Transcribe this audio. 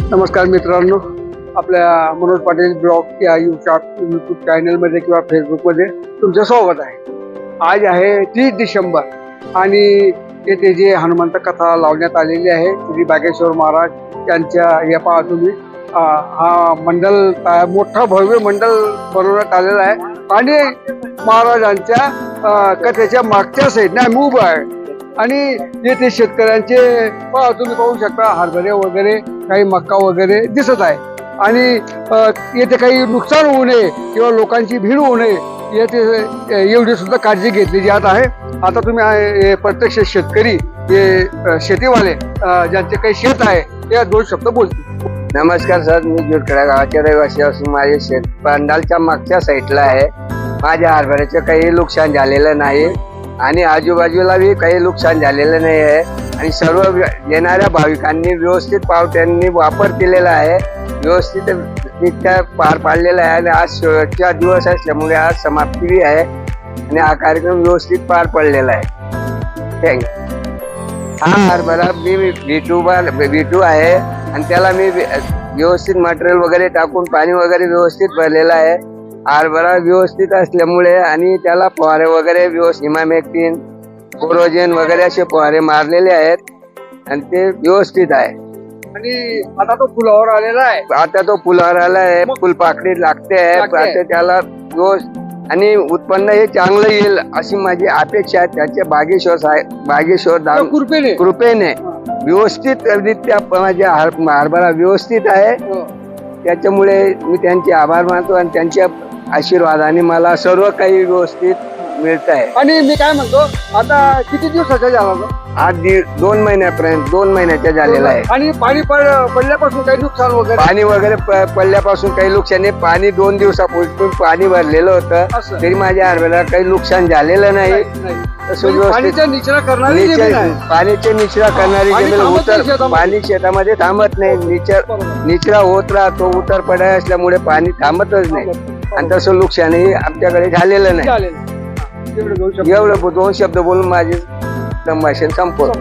नमस्कार मित्रांनो आपल्या मनोज पाटील ब्लॉग या युट्यूब चॅनलमध्ये किंवा फेसबुकमध्ये तुमचं स्वागत आहे. आज आहे तीस डिसेंबर आणि येथे जे हनुमंत कथा लावण्यात आलेली आहे श्री बागेश्वर महाराज यांच्या या पहा तुम्ही हा मंडल मोठा भव्य मंडल बनवण्यात आलेला आहे. आणि महाराजांच्या कथेच्या मागच्या साईडने आम्ही उभं आहे. आणि येथे शेतकऱ्यांचे तुम्ही पाहू शकता हरभरे वगैरे काही मक्का वगैरे दिसत आहे. आणि येथे काही नुकसान होऊ नये किंवा लोकांची भीड होऊ नये येथे एवढी सुद्धा काळजी घेतली जात आहे. आता तुम्ही प्रत्यक्ष शेतकरी हे शेतीवाले ज्यांचे काही शेत आहे ते दोन शब्द बोलतील. नमस्कार सर मी जुटकडा गावाचे रहिवासी असून माझे शेत पंडालच्या मागच्या साईडला आहे. माझ्या हरभऱ्याचे काही नुकसान झालेलं नाही. आणि आजूबाजूला बी काही नुकसान झालेलं नाही आहे. आणि सर्व व्य- येणाऱ्या भाविकांनी व्यवस्थित पावत्यांनी वापर केलेला आहे. व्यवस्थित रित्या पार पाडलेला आहे आणि आज शेवटचा दिवस असल्यामुळे आज समाप्ती आहे. आणि हा कार्यक्रम व्यवस्थित पार पडलेला आहे. थँक्यू हा हरभरा मी व्ही टू टू आहे. आणि त्याला मी व्यवस्थित मटेरियल वगैरे टाकून पाणी वगैरे व्यवस्थित भरलेलं आहे. हरभरा व्यवस्थित असल्यामुळे आणि त्याला फवारे वगैरे व्यवस्थित इमामेक्टिन कोरोजेन वगैरे असे फवारे मारलेले आहेत आणि ते व्यवस्थित आहे. आणि आता तो फुलावर आलेला आहे. आता तो फुलावर आला आहे. फुलपाकडी लागते आहे. लागते आहे. आता त्याला व्यवस्थित आणि उत्पन्न हे चांगलं येईल अशी माझी अपेक्षा आहे. त्याच्या बागेश्वर साहेब बागेश्वर कुरपेने कृपेने. व्यवस्थित रित्या माझ्या हर हरभरा व्यवस्थित आहे. हो. त्याच्यामुळे मी त्यांचे आभार मानतो आणि त्यांच्या आशीर्वादाने मला सर्व काही व्यवस्थित मिळत आहे आणि मी काय म्हणतो आता किती दिवसाचा झाला तो? आज दीड दोन महिन्यापर्यंत दोन महिन्याच्या झालेला आहे. आणि पाणी पड- पडल्यापासून काही नुकसान वगैरे? पाणी वगैरे प- पडल्यापासून काही नुकसान नाही. पाणी दोन दिवसापूर्वी पाणी भरलेलं होतं. तरी माझ्या हरभऱ्याला काही नुकसान झालेलं नाही. नाही. तसं म्हणजे व्यवस्थित पाणीचा निचरा करणारी जमीन आहे. निचरा- पाण्याचे निचरा करणारी पाणी जमीन थांबत नाही उतर शेतामध्ये. पाणी शेतामध्ये थांबत नाही. निचर बरोबर. निचरा होत राहतो उतर पडाय असल्यामुळे पाणी थांबतच नाही. आणि तसं नुकसानही आमच्याकडे झालेलं नाही. चालेल एवढं दोन शब्द. दोन शब्द बोलून माझे संभाषण संपवतो